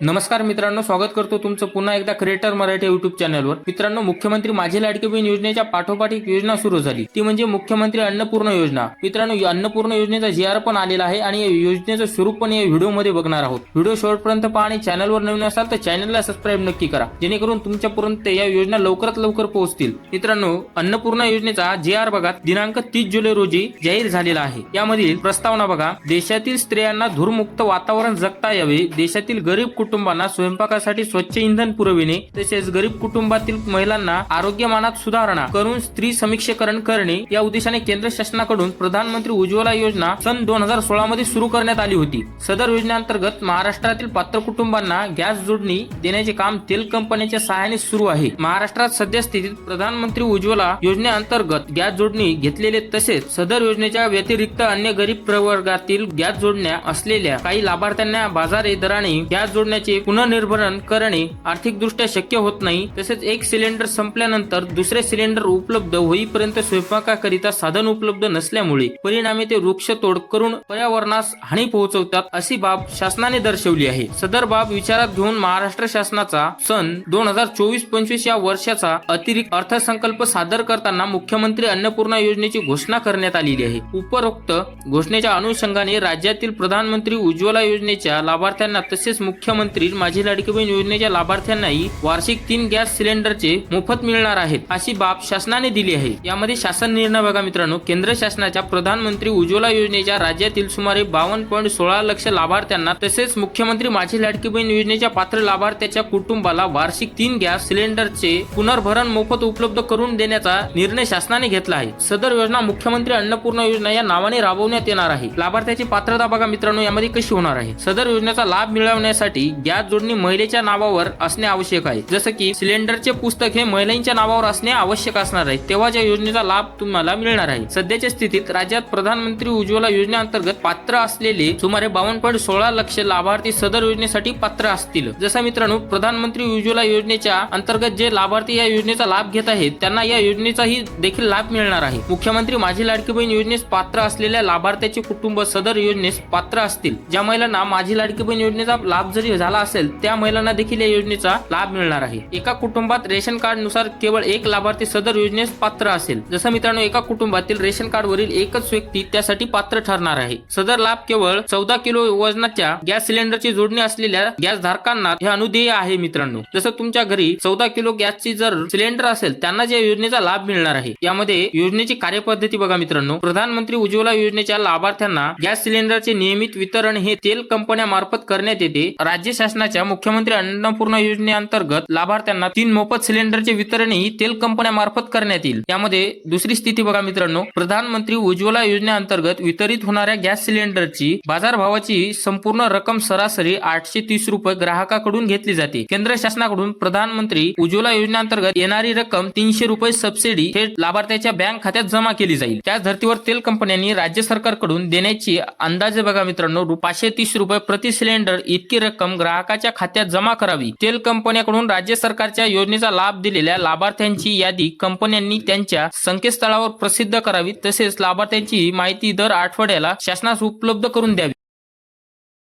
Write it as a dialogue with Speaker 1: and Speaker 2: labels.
Speaker 1: नमस्कार मित्रांनो स्वागत करतो तुमचं पुन्हा एकदा क्रिएटर मराठी युट्यूब चॅनलवर मित्रांनो मुख्यमंत्री माझी लाडकी बहीण योजनेच्या पाठोपाठ एक योजना सुरू झाली. ती म्हणजे मुख्यमंत्री अन्नपूर्ण योजना. मित्रांनो या अन्नपूर्ण योजनेचा जी आर पण आलेला आहे आणि या योजनेचं स्वरूप पण या व्हिडिओमध्ये बघणार आहोत. व्हिडिओ शेवटपर्यंत पहा आणि चॅनलवर नवीन असाल तर चॅनलला सबस्क्राईब नक्की करा. जेणेकरून तुमच्यापर्यंत या योजना लवकरात लवकर पोहोचतील. मित्रांनो अन्नपूर्णा योजनेचा जे आर बघा दिनांक तीस जुलै रोजी जाहीर झालेला आहे. यामधील प्रस्तावना बघा देशातील स्त्रियांना धूरमुक्त वातावरण जगता यावे देशातील गरीब कुटुंबांना स्वयंपाकासाठी स्वच्छ इंधन पुरविणे तसेच गरीब कुटुंबातील महिलांना आरोग्यमानात सुधारणा करून स्त्री समीक्षेकरण करणे या उद्देशाने केंद्र शासनाकडून प्रधानमंत्री उज्ज्वला योजना सन दोन हजार सोळा मध्ये सुरू करण्यात आली होती. सदर योजनेअंतर्गत महाराष्ट्रातील पात्र कुटुंबांना गॅस जोडणी देण्याचे काम तेल कंपन्यांच्या सहाय्याने सुरू आहे. महाराष्ट्रात सध्या स्थितीत प्रधानमंत्री उज्ज्वला योजनेअंतर्गत गॅस जोडणी घेतलेले तसेच सदर योजनेच्या व्यतिरिक्त अन्य गरीब प्रवर्गातील गॅस जोडण्या असलेल्या काही लाभार्थ्यांना बाजार दराने गॅस जोडण्या जोडण्याचे पुनर्निर्भरण करणे आर्थिकदृष्ट्या शक्य होत नाही. तसेच एक सिलेंडर संपल्यानंतर दुसरे सिलेंडर उपलब्ध होईपर्यंत स्वयंपाकाकरिता साधन उपलब्ध नसल्यामुळे परिणामी ते वृक्षतोड करून पर्यावरणास हानी पोहोचवतात अशी बाब शासनाने दर्शवली आहे. सदर बाब विचारात घेऊन महाराष्ट्र शासनाचा सन दोन हजार चोवीस पंचवीस या वर्षाचा अतिरिक्त अर्थसंकल्प सादर करताना मुख्यमंत्री अन्नपूर्णा योजनेची घोषणा करण्यात आलेली आहे. उपरोक्त घोषणेच्या अनुषंगाने राज्यातील प्रधानमंत्री उज्ज्वला योजनेच्या लाभार्थ्यांना तसेच मुख्यमंत्री माझी लाडकी बहीण योजनेच्या लाभार्थ्यांनाही वार्षिक तीन गॅस सिलेंडरचे मोफत मिळणार आहेत अशी बाब शासनाने दिली आहे. यामध्ये शासन निर्णय बघा मित्रांनो केंद्र शासनाच्या प्रधानमंत्री उज्ज्वला योजनेच्या राज्यातील सुमारे बावन्न पॉईंट सोळा लक्ष लाभार्थ्यांना तसेच मुख्यमंत्री माझी लाडकी बहीण योजनेच्या पात्र लाभार्थ्याच्या कुटुंबाला वार्षिक तीन गॅस सिलेंडरचे पुनर्भरण मोफत उपलब्ध करून देण्याचा निर्णय शासनाने घेतला आहे. सदर योजना मुख्यमंत्री अन्नपूर्णा योजना या नावाने राबवण्यात येणार आहे. लाभार्थ्याची पात्रता बघा मित्रांनो यामध्ये कशी होणार आहे? सदर योजनेचा लाभ मिळवण्यासाठी गॅस जोडणी महिलेच्या नावावर असणे आवश्यक आहे. जसं की सिलेंडरचे पुस्तक हे महिलांच्या नावावर असणे आवश्यक असणार आहे. तेव्हा या योजनेचा लाभ तुम्हाला मिळणार आहे. सध्याच्या स्थितीत राज्यात प्रधानमंत्री उज्ज्वला योजनेअंतर्गत पात्र असलेले सुमारे बावन्न पॉईंट सोळा लक्ष लाभार्थी सदर योजनेसाठी पात्र असतील. जसं मित्रांनो प्रधानमंत्री उज्ज्वला योजनेच्या अंतर्गत जे लाभार्थी या योजनेचा लाभ घेत आहेत त्यांना या योजनेचाही देखील लाभ मिळणार आहे. मुख्यमंत्री माझी लाडकी बहीण योजनेस पात्र असलेल्या लाभार्थ्याचे कुटुंब सदर योजनेस पात्र असतील. ज्या महिलांना माझी लाडकी बहीण योजनेचा लाभ जरी झाला असेल त्या महिलांना देखील या योजनेचा लाभ मिळणार आहे. एका कुटुंबात रेशन कार्डनुसार केवळ एक लाभार्थी सदर योजनेस पात्र असेल. जसं मित्रांनो एका कुटुंबातील रेशन कार्ड वरील एकच व्यक्ती त्यासाठी पात्र ठरणार आहे. सदर लाभ केवळ चौदा किलो वजनाच्या गॅस सिलेंडरची जोडणी असलेल्या गॅस धारकांना हे अनुदेय आहे मित्रांनो. जसं तुमच्या घरी चौदा किलो गॅसची जर सिलेंडर असेल त्यांना या योजनेचा लाभ मिळणार आहे. यामध्ये योजनेची कार्यपद्धती बघा मित्रांनो. प्रधानमंत्री उज्ज्वला योजनेच्या लाभार्थ्यांना गॅस सिलेंडरचे नियमित वितरण हे तेल कंपन्या मार्फत करण्यात येते. राज्य शासनाच्या मुख्यमंत्री अन्नपूर्णा योजनेअंतर्गत लाभार्थ्यांना तीन मोफत सिलेंडरचे वितरणही तेल कंपन्यामार्फत करण्यात येईल. यामध्ये दुसरी स्थिती बघा मित्रांनो प्रधानमंत्री उज्ज्वला योजनेअंतर्गत वितरित होणाऱ्या गॅस सिलेंडरची बाजारभावाची संपूर्ण रक्कम सरासरी आठशे तीस रुपये ग्राहकाकडून घेतली जाते. केंद्र शासनाकडून प्रधानमंत्री उज्ज्वला योजनेअंतर्गत येणारी रक्कम तीनशे रुपये सबसिडी थेट लाभार्थ्याच्या बँक खात्यात जमा केली जाईल. त्याच धर्तीवर तेल कंपन्यांनी राज्य सरकारकडून देण्याची अंदाजे बघा मित्रांनो पाचशे तीस रुपये प्रति सिलेंडर इतकी रक्कम ग्राहकाच्या खात्यात जमा करावी. तेल कंपन्याकडून राज्य सरकारच्या योजनेचा लाभ दिलेल्या लाभार्थ्यांची यादी कंपन्यांनी त्यांच्या संकेतस्थळावर प्रसिद्ध करावी. तसेच लाभार्थ्यांची माहिती दर आठवड्याला शासनास उपलब्ध करून द्यावी.